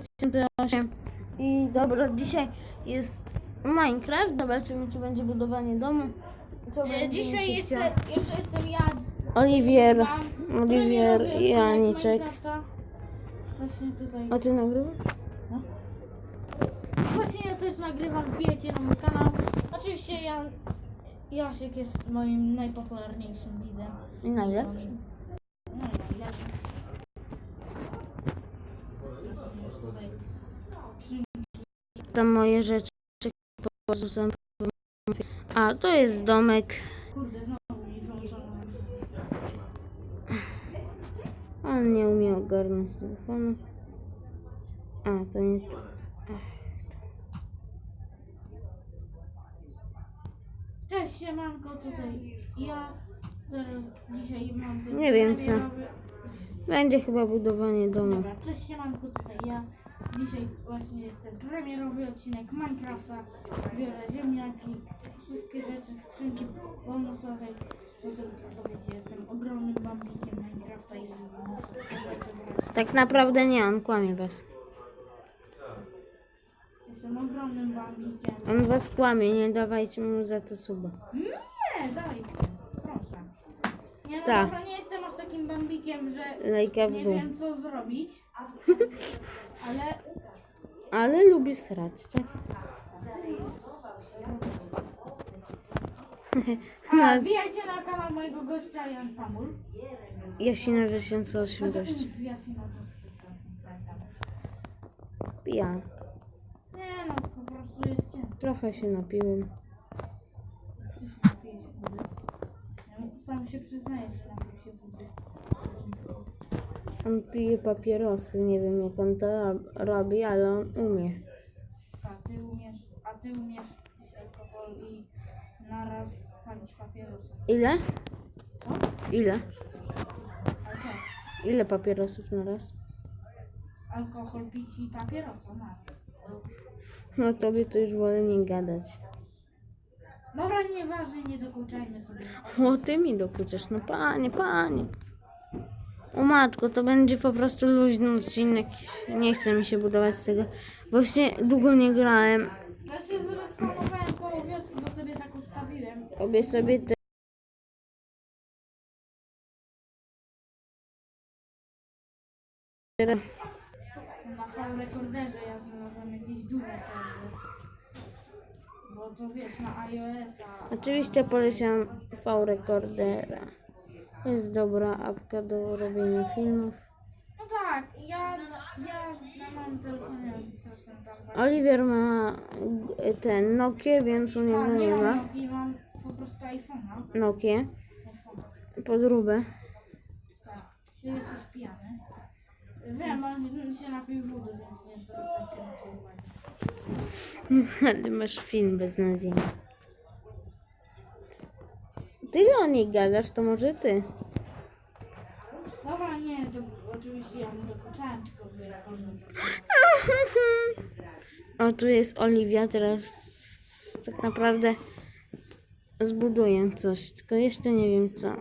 2008 i dobra, dzisiaj jest Minecraft, zobaczymy czy będzie budowanie domu. Co E, będzie Dzisiaj chciało. jeszcze jestem ja. Oliwier, Mam Oliwier premierowy i odcinek Aniczek. Minecrafta. Właśnie tutaj. A ty nagrywasz? Właśnie ja też nagrywam, wbijecie na mój kanał. Oczywiście ja, Jasiek jest moim najpopularniejszym widzem. I na ile? No i Jasiek. Tam moje rzeczy porzucam. A, to jest domek. On nie umie ogarnąć telefonu. A, to nie to. Cześć, siemanko, tutaj ja. Teraz dzisiaj mam Nie wiem, co. Będzie chyba budowanie domu. Dobra, cześć siemanko, tutaj ja. Dzisiaj właśnie jest ten premierowy odcinek Minecrafta. Biorę ziemniaki, wszystkie rzeczy, skrzynki bonusowej. Sobie powiecie, jestem ogromnym bambikiem Minecrafta i muszę. Tak naprawdę nie, on kłamie was. Jestem ogromnym bambikiem. On was kłamie, nie dawajcie mu za to suba. Nie, dajcie, proszę. Nie no Tak. dobra, nie jestem aż takim bambikiem, że Lajka w nie dół. wiem co zrobić. Ale Ale lubi srać, tak? A, wbijajcie na kanał mojego gościa Jan Samul. Jasina 2008 gość. wbijajcie na to wszystko. Pija. Nie no, po prostu jest ciężko. Trochę się napiłem. Sam się przyznaję, że napił się wody. On pije papierosy, nie wiem jak on to rob- robi, ale on umie. A ty umiesz, a ty umiesz pić alkohol i naraz palić papierosa. Ile? Co? Ile? Co? Ile papierosów na raz? Alkohol pić i papierosa naraz. No tobie to już wolę nie gadać. Dobra, nieważne, nie dokuczajmy sobie. O, ty mi dokuczasz, no panie, panie. O matko, to będzie po prostu luźny odcinek. Nie chce mi się budować tego. Właśnie długo nie grałem. Ja się zrespawowałem koło wioski, bo sobie tak ustawiłem. Robię sobie te... Na file rekorderze ja znalazłem jakieś duże też. Bo to wiesz, na iOS-a. Oczywiście poleciałam V-Recordera. Jest dobra apka do robienia filmów. No tak, ja, ja na moim telefonie też tam Oliwier ma e, ten Nokia, więc u niego nie nie ma. mam Nokii, mam po prostu iPhone'a. Nokia. Podróbę. Tak, ty jesteś pijany. Wiem, on się napił wody, więc nie zwracajcie na to uwagi. Ale masz film beznadziejny. Tyle o niej gadasz, to może ty. Dobra, nie, to oczywiście ja nie dokuczałem, tylko wy O, tu jest Oliwia, teraz tak naprawdę zbuduję coś, tylko jeszcze nie wiem co.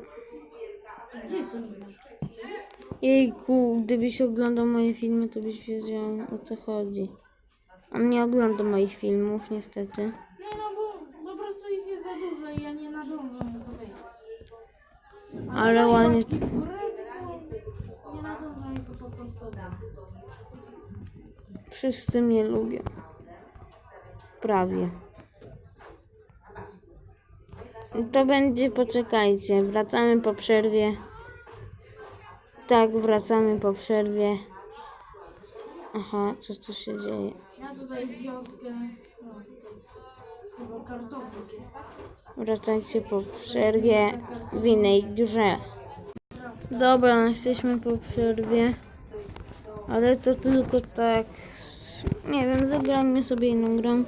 Gdzie jest Oliwia? Jejku, gdybyś oglądał moje filmy, to byś wiedział o co chodzi. On nie ogląda moich filmów, niestety. Nie no, bo po prostu ich jest za dużo i ja nie nadążam prostu da. Wszyscy mnie lubią. Prawie. To będzie, poczekajcie, wracamy po przerwie. Tak, wracamy po przerwie. Aha, co tu się dzieje? Ja tutaj wioskę, no chyba kartoflik jest, tak? Wracajcie po przerwie w innej grze. Dobra, no jesteśmy po przerwie. Ale to tylko tak. Nie wiem, zagrajmy sobie inną grę.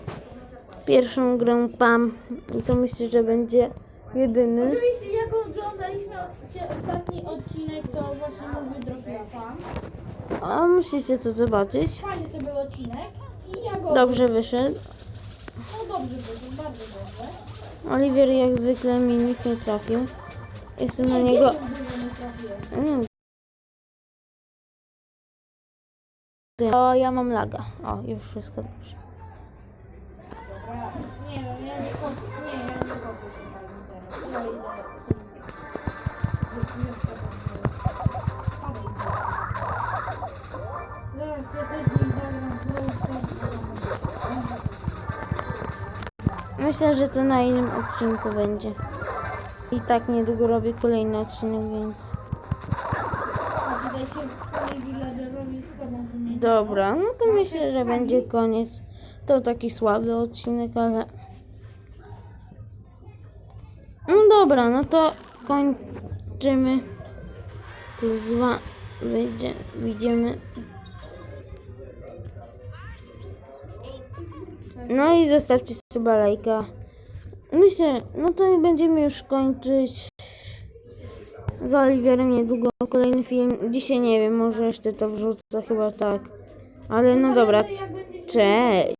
Pierwszą grę PAM. I to myślę, że będzie jedyny. Oczywiście jak oglądaliśmy ostatni odcinek, to właśnie mu wydrobiła pan. A musicie to zobaczyć. Fajny to był odcinek i ja go... Dobrze wyszedł. No dobrze wyszedł, bardzo dobrze. Oliwier jak zwykle mi nic nie trafił. Jestem na niego. O, ja mam laga. O, już wszystko dobrze. Dobra, nie wiem, Myślę, że to na innym odcinku będzie. I tak niedługo robię kolejny odcinek, więc... Dobra, no to myślę, że będzie koniec. To taki słaby odcinek, ale... No dobra, no to kończymy. Plus dwa wyjdzie, widzimy. No i zostawcie sobie lajka. Myślę, no to będziemy już kończyć z Oliwierem niedługo kolejny film. Dzisiaj nie wiem, może jeszcze to wrzucę, chyba tak. Ale no dobra, cześć.